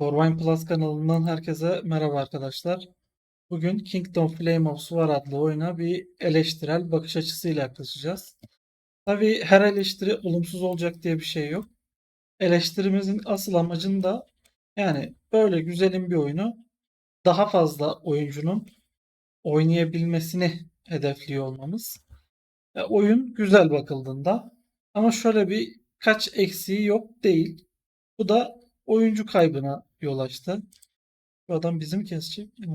Corvine Plus kanalından herkese merhaba arkadaşlar. Bugün Kingdom Flame of War adlı oyuna bir eleştirel bakış açısıyla yaklaşacağız. Tabii her eleştiri olumsuz olacak diye bir şey yok. Eleştirimizin asıl amacını da yani böyle güzelim bir oyunu daha fazla oyuncunun oynayabilmesini hedefliyor olmamız. E, oyun güzel bakıldığında ama şöyle bir kaç eksiği yok değil. Bu da oyuncu kaybına yol açtı. Bu adam bizi mi kesecek? Hı.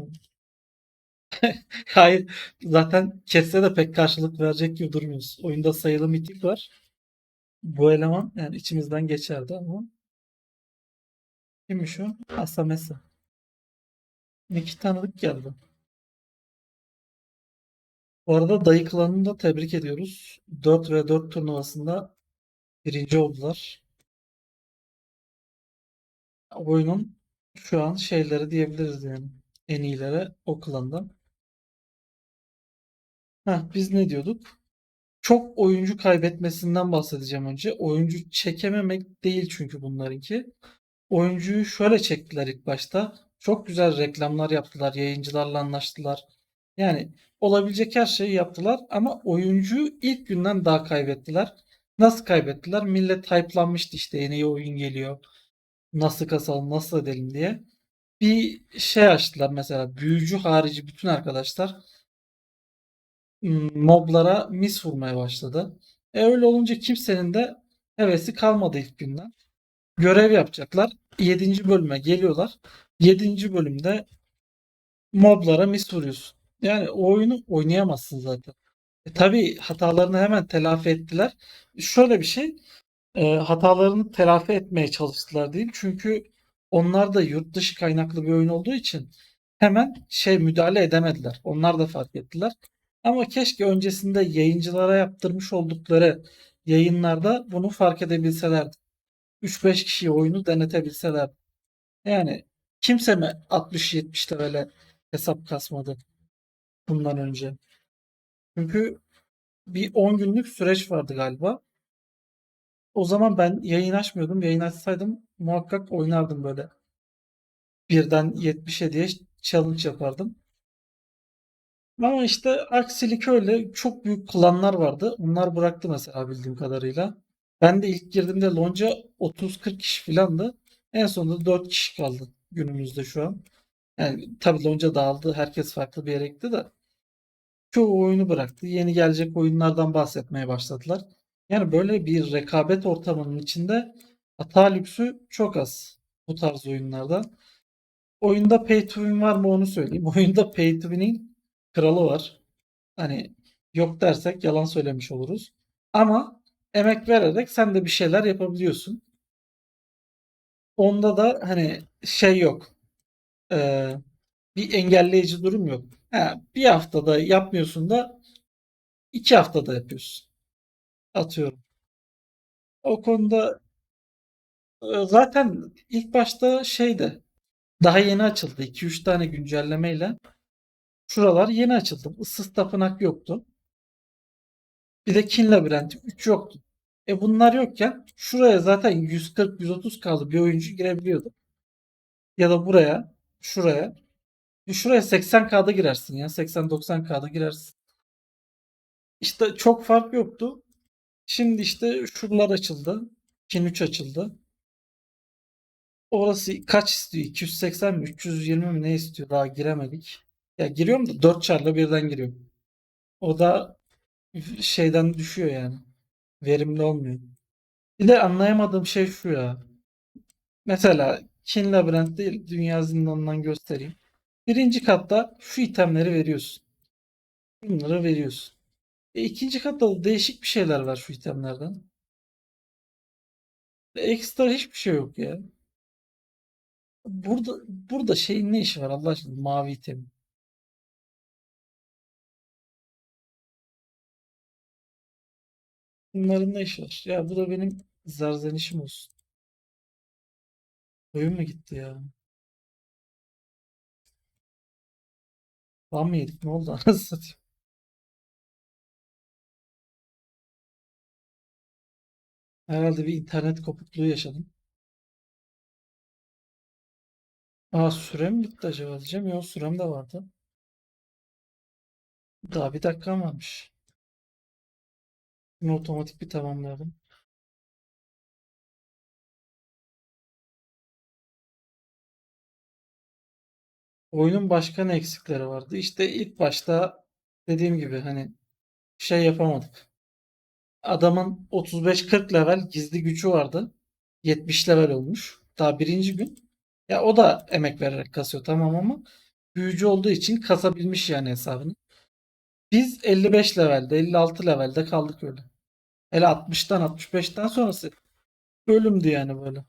Hayır. Zaten kesse de pek karşılık verecek gibi durmuyoruz. Oyunda sayılı mitik var. Bu eleman yani içimizden geçerdi ama. Kimmiş o? Asamesa. İki tanıdık geldi. Bu arada Dayı da tebrik ediyoruz. 4 ve 4 turnuvasında birinci oldular. Oyunun şu an şeyleri diyebiliriz yani. En iyilere o klanda. Heh, biz ne diyorduk? Çok oyuncu kaybetmesinden bahsedeceğim önce. Oyuncu çekememek değil çünkü bunlarınki. Oyuncuyu şöyle çektiler ilk başta. Çok güzel reklamlar yaptılar. Yayıncılarla anlaştılar. Yani olabilecek her şeyi yaptılar ama oyuncuyu ilk günden daha kaybettiler. Nasıl kaybettiler? Millet hype'lanmıştı işte yeni oyun geliyor. Nasıl kasalım, nasıl edelim diye. Bir şey açtılar mesela. Büyücü harici bütün arkadaşlar moblara mis vurmaya başladı. E öyle olunca kimsenin de hevesi kalmadı ilk günden. Görev yapacaklar. 7. bölüme geliyorlar. 7. bölümde moblara mis vuruyorsun. Yani o oyunu oynayamazsın zaten. E tabii hatalarını hemen telafi ettiler. Şöyle bir şey, e, hatalarını telafi etmeye çalıştılar değil. Çünkü onlar da yurt dışı kaynaklı bir oyun olduğu için hemen şey müdahale edemediler. Onlar da fark ettiler. Ama keşke öncesinde yayıncılara yaptırmış oldukları yayınlarda bunu fark edebilselerdi. 3-5 kişiye oyunu denetebilselerdi. Yani kimse mi 60-70 levele hesap kasmadı bundan önce? Çünkü bir 10 günlük süreç vardı galiba. O zaman ben yayın açmıyordum. Yayın açsaydım muhakkak oynardım böyle. Birden 70'e diye challenge yapardım. Ama işte aksilik öyle çok büyük klanlar vardı. Onlar bıraktı mesela bildiğim kadarıyla. Ben de ilk girdiğimde lonca 30-40 kişi filandı. En sonunda 4 kişi kaldı günümüzde şu an. Yani tabii lonca dağıldı. Herkes farklı bir yere gitti de. Çoğu oyunu bıraktı. Yeni gelecek oyunlardan bahsetmeye başladılar. Yani böyle bir rekabet ortamının içinde hata lüksü çok az bu tarz oyunlarda. Oyunda pay to win var mı onu söyleyeyim. Oyunda pay to win'in kralı var. Hani yok dersek yalan söylemiş oluruz. Ama emek vererek sen de bir şeyler yapabiliyorsun. Onda da hani şey yok. Ee, bir engelleyici durum yok. Ha, bir haftada yapmıyorsun da iki haftada yapıyorsun. Atıyorum. O konuda zaten ilk başta şeydi. Daha yeni açıldı. 2-3 tane güncellemeyle. Şuralar yeni açıldı. Issız tapınak yoktu. Bir de Kin Labirenti 3 yoktu. E bunlar yokken şuraya zaten 140-130 kaldı bir oyuncu girebiliyordu. Ya da buraya, şuraya. E şuraya 80K'da girersin ya. 80-90K'da girersin. İşte çok fark yoktu. Şimdi işte şuralar açıldı. Kin 3 açıldı. Orası kaç istiyor? 280 mi? 320 mi ne istiyor? Daha giremedik. Ya giriyorum da 4 çarla birden giriyorum. O da şeyden düşüyor yani. Verimli olmuyor. Bir de anlayamadığım şey şu ya. Mesela Kin Labirent değil, Dünya Zindanı'ndan göstereyim. Birinci katta şu itemleri veriyorsun. Bunları veriyorsun. E, ikinci katta da değişik bir şeyler var şu itemlerden. E, ekstra hiçbir şey yok ya. Burada burada şeyin ne işi var Allah aşkına mavi item. Bunların ne işi var? Ya bu da benim zerzenişim olsun. Oyun mu gitti ya? Ban mı yedik? Ne oldu? Anasını satayım. Herhalde bir internet kopukluğu yaşadım. Aa sürem bitti acaba diyeceğim. Yok sürem de vardı. Daha bir dakikam varmış. Bunu otomatik bir tamamlayalım. Oyunun başka ne eksikleri vardı? İşte ilk başta dediğim gibi hani şey yapamadık. Adamın 35-40 level gizli gücü vardı. 70 level olmuş. Daha birinci gün. Ya o da emek vererek kasıyor tamam ama büyücü olduğu için kasabilmiş yani hesabını. Biz 55 levelde, 56 levelde kaldık öyle. Hele 60'tan 65'ten sonrası ölümdü yani böyle.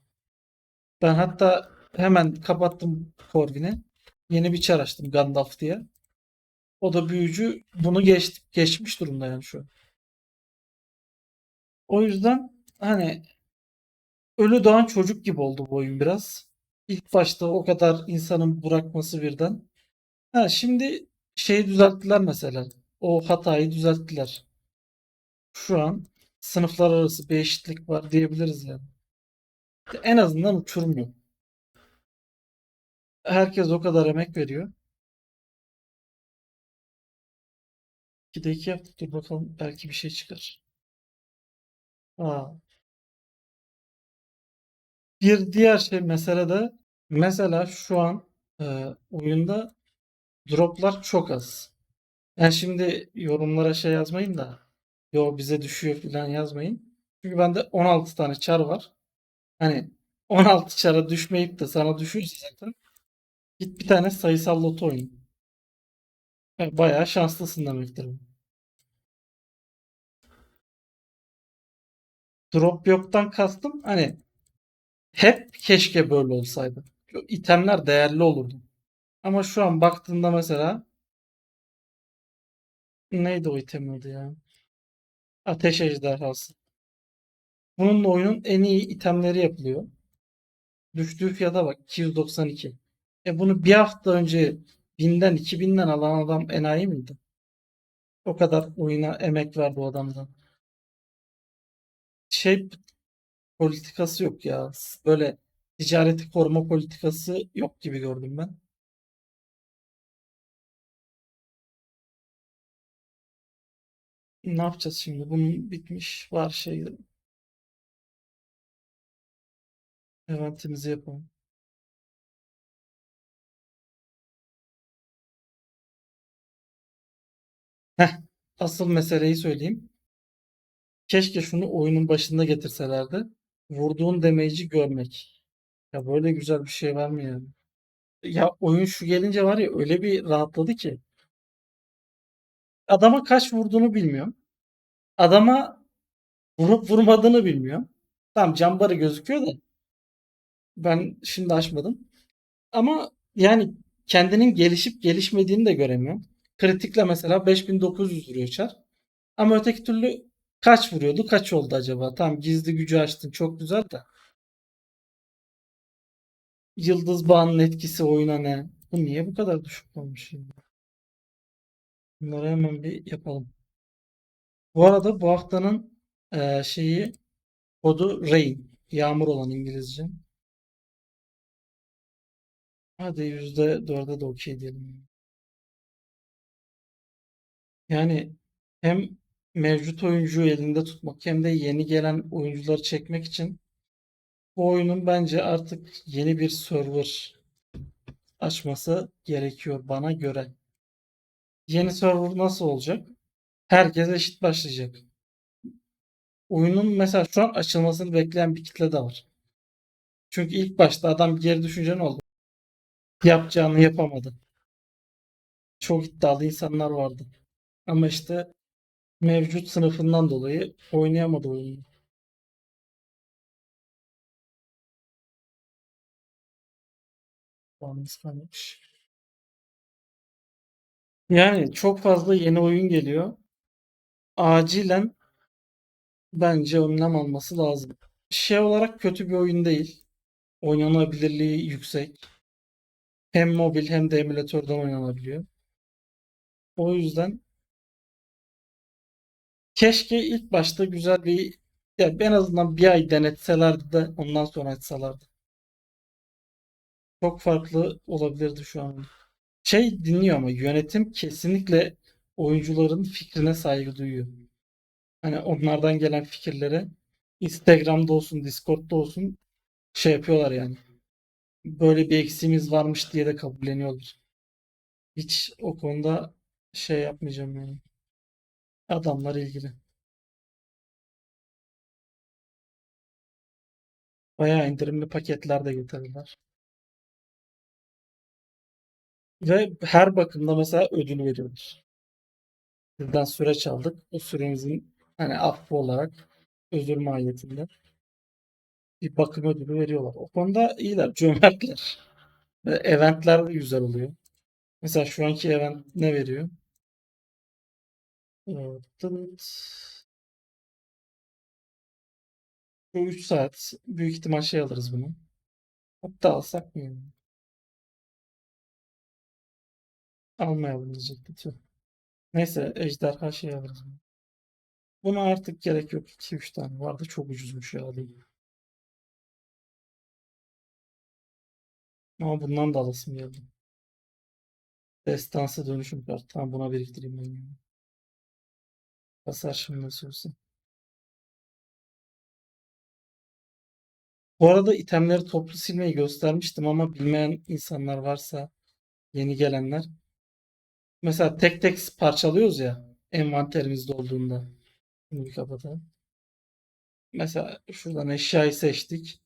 Ben hatta hemen kapattım Corvin'i. Yeni bir çar açtım Gandalf diye. O da büyücü bunu geç, geçmiş durumda yani şu an. O yüzden hani ölü doğan çocuk gibi oldu bu oyun biraz. İlk başta o kadar insanın bırakması birden. Ha şimdi şeyi düzelttiler mesela. O hatayı düzelttiler. Şu an sınıflar arası bir eşitlik var diyebiliriz yani. En azından uçurmuyor. Herkes o kadar emek veriyor. 2'de 2 yaptık. Dur bakalım belki bir şey çıkar. Bir diğer şey mesele de mesela şu an e, oyunda droplar çok az. Yani şimdi yorumlara şey yazmayın da yo bize düşüyor falan yazmayın. Çünkü bende 16 tane çar var. Hani 16 çara düşmeyip de sana düşürse zaten git bir tane sayısal loto oyna. Yani bayağı şanslısın demektir bu. Drop yoktan kastım hani hep keşke böyle olsaydı. İtemler değerli olurdu. Ama şu an baktığında mesela neydi o item adı ya? Ateş ejderhası. Bununla oyunun en iyi itemleri yapılıyor. Düştüğü fiyata bak 292. E bunu bir hafta önce 1000'den 2000'den alan adam enayi miydi? O kadar oyuna emek verdi o adamdan. Şey politikası yok ya. Böyle ticareti koruma politikası yok gibi gördüm ben. Ne yapacağız şimdi? Bunun bitmiş var şey. Eventimizi yapalım. Heh, asıl meseleyi söyleyeyim. Keşke şunu oyunun başında getirselerdi. Vurduğun damage'i görmek. Ya böyle güzel bir şey var mı yani? Ya oyun şu gelince var ya öyle bir rahatladı ki. Adama kaç vurduğunu bilmiyorum. Adama vurup vurmadığını bilmiyorum. Tamam cambarı gözüküyor da ben şimdi açmadım. Ama yani kendinin gelişip gelişmediğini de göremiyorum. Kritikle mesela 5900 vuruyor çar. Ama öteki türlü kaç vuruyordu? Kaç oldu acaba? Tamam gizli gücü açtın. Çok güzel de. Yıldız bağının etkisi oyuna ne? Bu niye bu kadar düşük olmuş şimdi? Bunları hemen bir yapalım. Bu arada bu haftanın eee, şeyi kodu rain. Yağmur olan İngilizce. Hadi %4'e de okey diyelim. Yani hem mevcut oyuncuyu elinde tutmak hem de yeni gelen oyuncuları çekmek için bu oyunun bence artık yeni bir server açması gerekiyor bana göre. Yeni server nasıl olacak? Herkes eşit başlayacak. Oyunun mesela şu an açılmasını bekleyen bir kitle de var. Çünkü ilk başta adam geri düşünce ne oldu? Yapacağını yapamadı. Çok iddialı insanlar vardı. Ama işte mevcut sınıfından dolayı oynayamadı oyunu. Yani çok fazla yeni oyun geliyor. Acilen bence önlem alması lazım. Şey olarak kötü bir oyun değil. Oynanabilirliği yüksek. Hem mobil hem de emülatörden oynanabiliyor. O yüzden keşke ilk başta güzel bir ya en azından bir ay denetselerdi de ondan sonra açsalardı. Çok farklı olabilirdi şu an. Şey dinliyor ama yönetim kesinlikle oyuncuların fikrine saygı duyuyor. Hani onlardan gelen fikirlere Instagram'da olsun, Discord'da olsun şey yapıyorlar yani. Böyle bir eksiğimiz varmış diye de kabulleniyorlar. Hiç o konuda şey yapmayacağım yani. Adamlar ilgili. Bayağı indirimli paketler de getirdiler. Ve her bakımda mesela ödül veriyorlar. Sizden süreç aldık. O süremizin hani affı olarak özür mahiyetinde bir bakım ödülü veriyorlar. O konuda iyiler, cömertler. Ve eventler de güzel oluyor. Mesela şu anki event ne veriyor? Tınt. Şu 3 saat büyük ihtimal şey alırız bunu. Hatta alsak mı? Almayalım diyecektim. Tüh. Neyse ejderha şey alırız. bunu. Buna artık gerek yok. 2-3 tane vardı. Çok ucuzmuş ya değil. Ama bundan da alasım geldi. Destansı dönüşüm kartı. Tamam buna biriktireyim ben. yani. Basar şimdi olsa. Bu arada itemleri toplu silmeyi göstermiştim ama bilmeyen insanlar varsa yeni gelenler. Mesela tek tek parçalıyoruz ya envanterimizde olduğunda. Bunu bir kapatalım. Mesela şuradan eşyayı seçtik.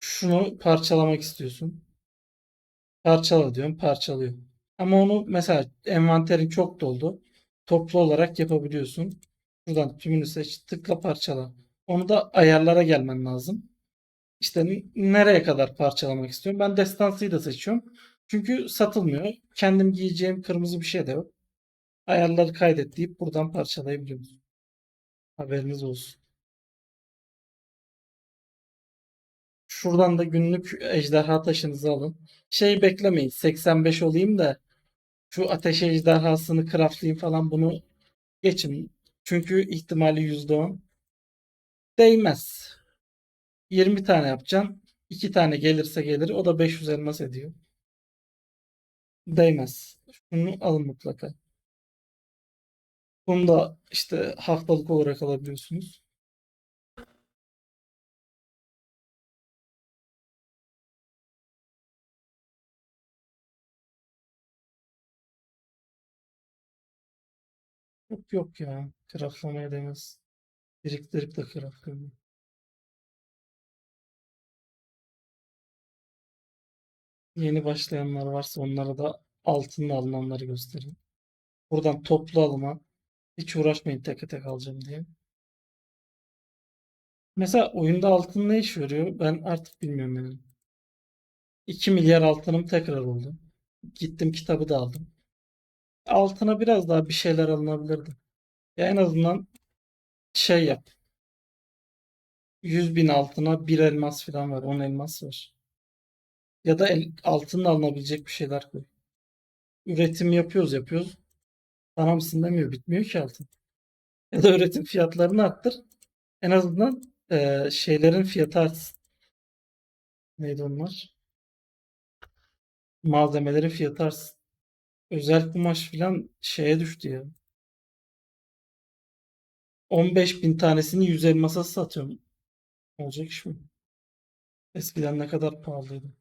Şunu parçalamak istiyorsun. Parçala diyorum, parçalıyor. Ama onu mesela envanterin çok doldu. Toplu olarak yapabiliyorsun. Buradan tümünü seç, tıkla parçala. Onu da ayarlara gelmen lazım. İşte nereye kadar parçalamak istiyorum. Ben destansıyı da seçiyorum. Çünkü satılmıyor. Kendim giyeceğim kırmızı bir şey de yok. Ayarları kaydet deyip buradan parçalayabiliyoruz. Haberiniz olsun. Şuradan da günlük ejderha taşınızı alın. Şey beklemeyin. 85 olayım da şu ateş ejderhasını craftlayayım falan bunu geçin. Çünkü ihtimali %10. Değmez. 20 tane yapacağım. 2 tane gelirse gelir. O da 500 elmas ediyor. Değmez. Şunu alın mutlaka. Bunu da işte haftalık olarak alabiliyorsunuz. Yok yok ya. Craftlamaya değmez. Biriktirip de craftlamaya. Yeni başlayanlar varsa onlara da altınla alınanları göstereyim. Buradan toplu alıma hiç uğraşmayın tek tek alacağım diye. Mesela oyunda altın ne iş veriyor? Ben artık bilmiyorum yani. 2 milyar altınım tekrar oldu. Gittim kitabı da aldım. Altına biraz daha bir şeyler alınabilirdi. Ya en azından şey yap. 100 bin altına bir elmas falan var. 10 elmas var. Ya da el, altınla alınabilecek bir şeyler koy. Üretim yapıyoruz yapıyoruz. Sana mısın demiyor. Bitmiyor ki altın. Ya da üretim fiyatlarını arttır. En azından eee, şeylerin fiyatı artsın. Neydi onlar? Malzemelerin fiyatı artsın. Özel kumaş falan şeye düştü ya. 15 bin tanesini 100 elmasa satıyorum. Olacak iş mi? Eskiden ne kadar pahalıydı.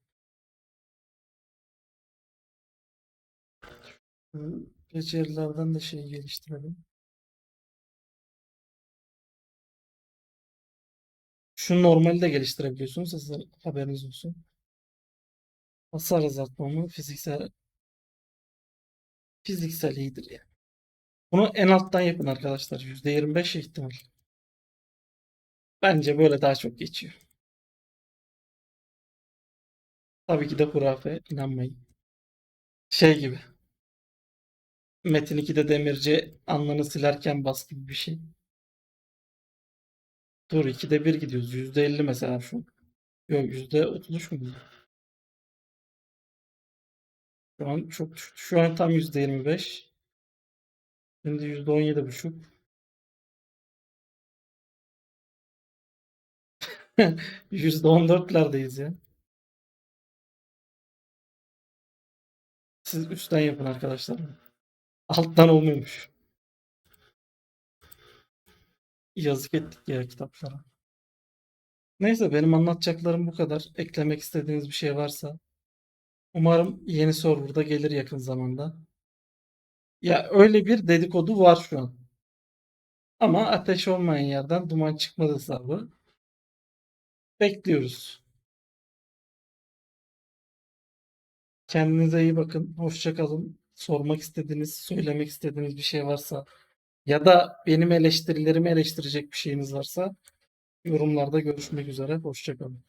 Becerilerden de şey geliştirelim. Şu normali de geliştirebiliyorsunuz. Size haberiniz olsun. Hasar azaltma mı? Fiziksel fiziksel iyidir yani. Bunu en alttan yapın arkadaşlar. %25 ihtimal. Bence böyle daha çok geçiyor. Tabii ki de hurafe. inanmayın. Şey gibi. Metin 2'de demirci alnını silerken bas gibi bir şey. Dur 2'de 1 gidiyoruz. %50 mesela şu. Yok %33 mu? Şu an çok. Şu an tam %25. Şimdi %17,5. %14'lerdeyiz ya. Siz üstten yapın arkadaşlar. Alttan olmuyormuş. Yazık ettik ya kitaplara. Neyse benim anlatacaklarım bu kadar. Eklemek istediğiniz bir şey varsa. Umarım yeni serverda gelir yakın zamanda. Ya öyle bir dedikodu var şu an. Ama ateş olmayan yerden duman çıkmadı hesabı. Bekliyoruz. Kendinize iyi bakın. Hoşça kalın. Sormak istediğiniz, söylemek istediğiniz bir şey varsa ya da benim eleştirilerimi eleştirecek bir şeyiniz varsa yorumlarda görüşmek üzere. Hoşça kalın.